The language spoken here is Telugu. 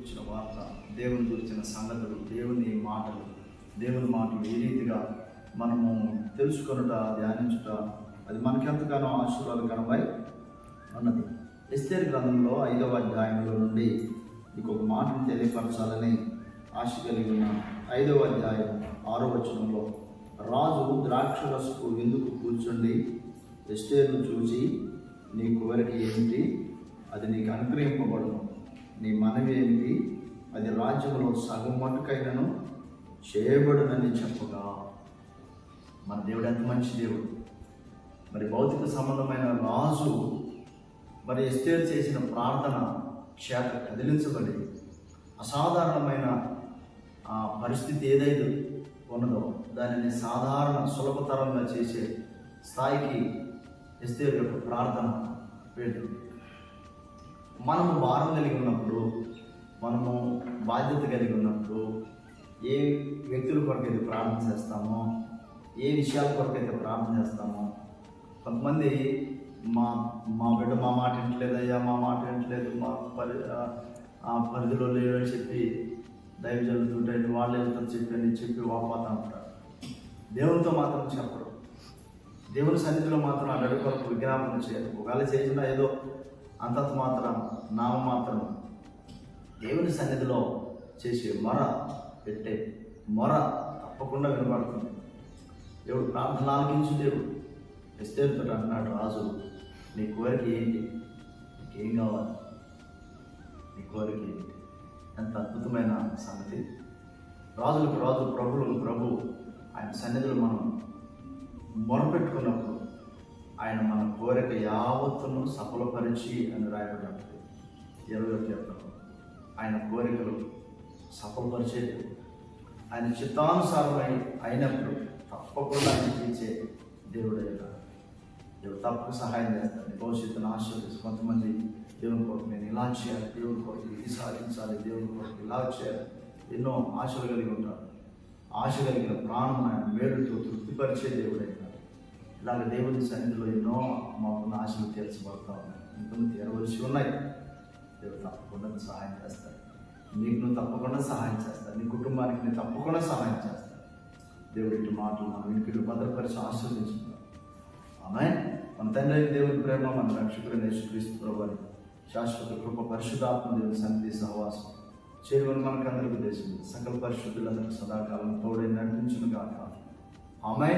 గురించిన వార్త దేవుని గురించిన సంగతులు దేవుని మాటలు దేవుని మాటలు ఏ రీతిగా మనము తెలుసుకొనుట ధ్యానించుట అది మనకెంతగానో ఆశీర్వాదకరమై ఉన్నది. ఎస్తేర్ గ్రంథంలో ఐదవ అధ్యాయంలో నుండి మీకు ఒక మాటను తెలియపరచాలని ఆశ కలిగి ఉన్న ఐదవ అధ్యాయం ఆరో వచనంలో రాజు ద్రాక్షరసుకు ఎందుకు కూర్చుండి? ఎస్టేర్ను చూసి నీ కోరిక ఏమిటి అది నీకు అనుగ్రహింపబడును. నీ మనవి ఏమిటి అది రాజ్యంలో సగం మటుకైనను చేయబడునని చెప్పగా. మన దేవుడు ఎంత మంచి దేవుడు. మరి భౌతిక సంబంధమైన రాజు మరి ఎస్తేర్ చేసిన ప్రార్థన చేత కదిలించబడి అసాధారణమైన ఆ పరిస్థితి ఏదైతే ఉన్నదో దానిని సాధారణ సులభతరంగా చేసే స్థాయికి ఎస్తేర్ యొక్క ప్రార్థన వెళ్ళింది మనము భారం కలిగి ఉన్నప్పుడు మనము బాధ్యత కలిగి ఉన్నప్పుడు ఏ వ్యక్తుల కొరకైతే ప్రార్థన చేస్తామో ఏ విషయాల కొరకైతే ప్రార్థన చేస్తామో కొంతమంది మా మా బిడ్డ మా మాట వింటలేదయ్యా మా మాట వింటలేదు మా పరి పరిధిలో లేవు అని చెప్పి దైవజనులతో వాళ్ళు వెళ్తారు చెప్పి అని చెప్పి వాపోతా ఉంటారు దేవునితో మాత్రం చెప్పరు. దేవుని సన్నిధిలో మాత్రం అడ్డు కొరకు విజ్ఞాపన చేయరు. ఒకవేళ చేసినా ఏదో అంతంత మాత్రం నామ మాత్రం దేవుని సన్నిధిలో చేసే మొర పెట్టే మొర తప్పకుండా వినబడుతుంది. దేవుడు ప్రార్థన ఆలకించు దేవుడు. ఎస్తేరుతో అంటున్నాడు రాజు నీ కోరిక ఏంటి? నీకేం కావాలి? నీ కోరిక ఏంటి? ఎంత అద్భుతమైన సంగతి. రాజులకు రాజు ప్రభువులకు ప్రభు ఆయన సన్నిధిలో మనం మొరపెట్టుకున్నప్పుడు యావత్తును సఫలపరిచి అని రాయబడినప్పుడు ఇరవై కీర్తనం ఆయన కోరికలు సఫలపరిచేది ఆయన చిత్తానుసారమై అయినప్పుడు తప్పకుండా ఆయన తీర్చే దేవుడు. దేవుడు తప్పక సహాయం చేస్తాడు. భవిష్యత్తును ఆశీర్వదించి కొంతమంది దేవుని కొరకు నేను ఇలా చేయాలి దేవుని కొరకు ఇది సాధించాలి దేవుని కొరకు ఇలా చేయాలి. ఎన్నో ఆశలు కలిగి ఉంటారు. ఆశ కలిగిన ప్రాణం ఆయన మేలుతో తృప్తిపరిచే దేవుడు ఇలాగ దేవుని సన్నిధిలో ఎన్నో మాకున్న ఆశలు తీర్చబడతా ఉన్నాయి. ఇంకొన్ని తీరవలసి ఉన్నాయి. దేవుడు తప్పకుండా సహాయం చేస్తాడు నీకు నువ్వు తప్పకుండా సహాయం చేస్తాను నీ కుటుంబానికి నేను తప్పకుండా సహాయం చేస్తాను దేవుడి ఇటు మాటలు మనం వినికిడు భద్రపరిచి ఆశీర్వదించుకున్నాం ఆమె మన తండ్రి దేవుని ప్రేమ మన రక్షకుడు యేసుక్రీస్తు ప్రభుని శాశ్వత కృప పరిశుధాత్మ దేవుని సన్నిధి సహవాసం చేయమని మనకు అందరికీ దేశం సకల పరిశుద్ధులందరికీ సదాకాలం తోడై నడిపించును కాక ఆమె